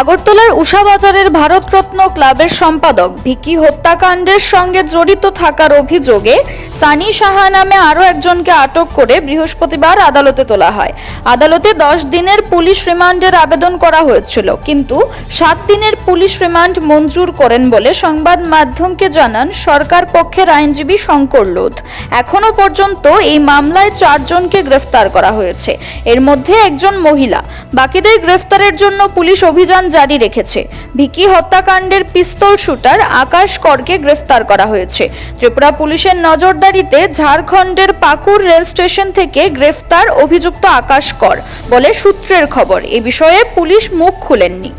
আগরতলার উষাবাজারের ভারতরত্ন ক্লাবের সম্পাদক ভিকি হত্যাকাণ্ডের সঙ্গে জড়িত থাকার অভিযোগে সানি সাহা নামে আরও একজনকে আটক করে বৃহস্পতিবার আদালতে তোলা হয়। আদালতে দশ দিনের পুলিশ রিমান্ডের আবেদন করা হয়েছিল, কিন্তু সাত দিনের পুলিশ রিমান্ড মঞ্জুর করেন বলে সংবাদ মাধ্যমকে জানান সরকার পক্ষের আইনজীবী শঙ্কর লোধ। এখনও পর্যন্ত এই মামলায় চারজনকে গ্রেফতার করা হয়েছে। এর মধ্যে একজন মহিলা। বাকিদের গ্রেফতারের জন্য পুলিশ অভিযান জারি রেখেছে। ভিকি হত্যাকাণ্ডের পিস্তল শুটার আকাশ করকে গ্রেফতার করা হয়েছে। ত্রিপুরা পুলিশের নজরদারিতে ঝাড়খণ্ডের পাকুর রেল স্টেশন থেকে গ্রেফতার অভিযুক্ত আকাশ কর, বলে সূত্রের খবর। এ বিষয়ে পুলিশ মুখ খুলেননি।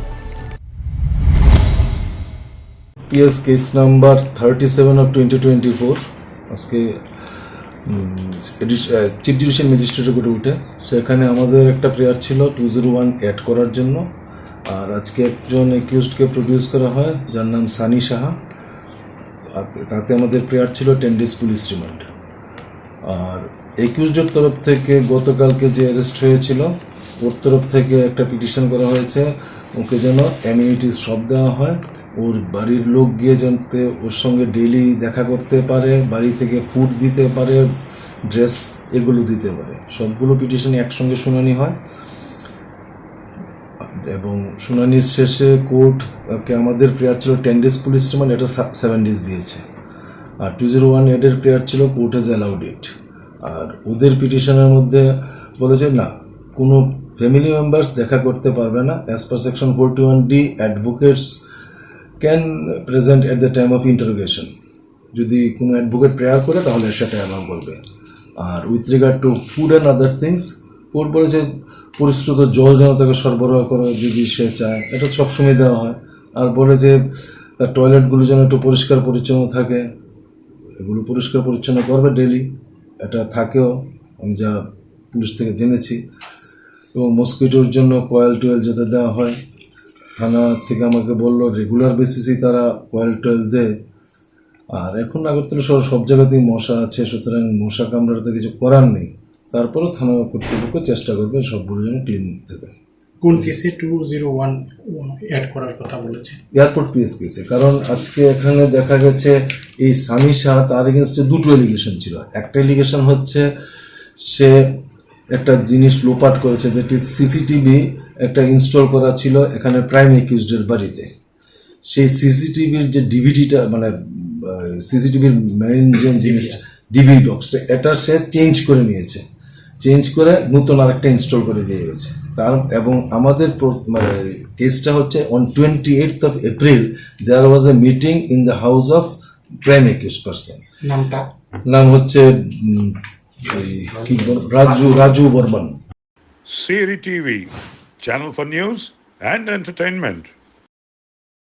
PS case number thirty seven of twenty twenty four আজকে চিফ জুডিশিয়াল ম্যাজিস্ট্রেটের করে উঠে। সেখানে আমাদের একটা প্রেয়ার ছিল টু জিরো ওয়ান অ্যাড করার জন্য। আর আজকে একজন একিউজডকে প্রডিউস করা হয়, যার নাম সানি সাহা। তাতে আমাদের প্রেয়ার ছিল টেন ডেজ পুলিশ রিমান্ড আর একিউজডের তরফ থেকে গতকালকে যে অ্যারেস্ট হয়েছিল, ওর তরফ থেকে একটা পিটিশন করা হয়েছে, ওকে যেন অ্যামিনিটিস সব দেওয়া হয়। ওর বাড়ির লোক গিয়ে যাতে ওর সঙ্গে ডেইলি দেখা করতে পারে, বাড়ি থেকে ফুড দিতে পারে ড্রেস এগুলো দিতে পারে। সবগুলো পিটিশন একসঙ্গে শুনানি হয়। এবং শুনানির শেষে কোর্ট, কে আমাদের প্রেয়ার ছিল টেন ডেজ পুলিশ রিমান্ড, এটা সেভেন ডেজ দিয়েছে। আর টু জিরো ওয়ান এডের প্রেয়ার ছিল কোর্ট হ্যাজ অ্যালাউড ইট আর ওদের পিটিশনের মধ্যে বলেছে, না, কোনো ফ্যামিলি মেম্বার্স দেখা করতে পারবে না। As per section forty one D advocates can present at the time of interrogation যদি কোনো অ্যাডভোকেট প্রেয়ার করে, তাহলে সেটা অ্যালাউ করবে আর with regard to food and other things court যে পরিশ্রুত জল যেন তাকে সরবরাহ করে যদি সে চায়, এটা সবসময় দেওয়া হয়। আর বলে যে তার টয়লেটগুলো যেন একটু পরিষ্কার পরিচ্ছন্ন থাকে, এগুলো পরিষ্কার পরিচ্ছন্ন করবে ডেলি এটা থাকেও, আমি যা পুলিশ থেকে জেনেছি। এবং মস্কিটোর জন্য কয়েল টয়েল যাতে দেওয়া হয়, থানা থেকে আমাকে বলল রেগুলার বেসিসেই তারা কয়েল টয়েল দেয়। আর এখন আগরতলা শহর সব জায়গাতেই মশা আছে, সুতরাং মশা কামড়াতে কিছু করার নেই। তারপরেও থানা কর্তৃপক্ষ চেষ্টা করবে সবগুলো যেন ক্লিন থাকে কোন কেসে টু জিরো ওয়ান অ্যাড করার কথা বলেছে? এয়ারপোর্ট পিএস কেসে কারণ আজকে এখানে দেখা গেছে এই সানি শাহ তার এগেনস্টে দুটো এলিগেশন ছিল। একটা এলিগেশন হচ্ছে সে একটা জিনিস লোপাট করেছে যেটি সিসিটিভি একটা ইনস্টল করা ছিল এখানে প্রাইম একিউজডের বাড়িতে। সেই সিসিটিভির যে ডিভিডিটা মানে সিসিটিভির মেইন যে জিনিসটা ডিভিডি বক্সটা এটা সে চেঞ্জ করে নিয়েছে। চেঞ্জ করে নতুন আরেকটা ইনস্টল করে দিয়ে গেছে। তার এবং আমাদের কেসটা হচ্ছে on twenty eight of April there was a meeting in the house of prime accused person নামটা? নাম হচ্ছে Raju Raju Barman. Siri TV channel for news and entertainment.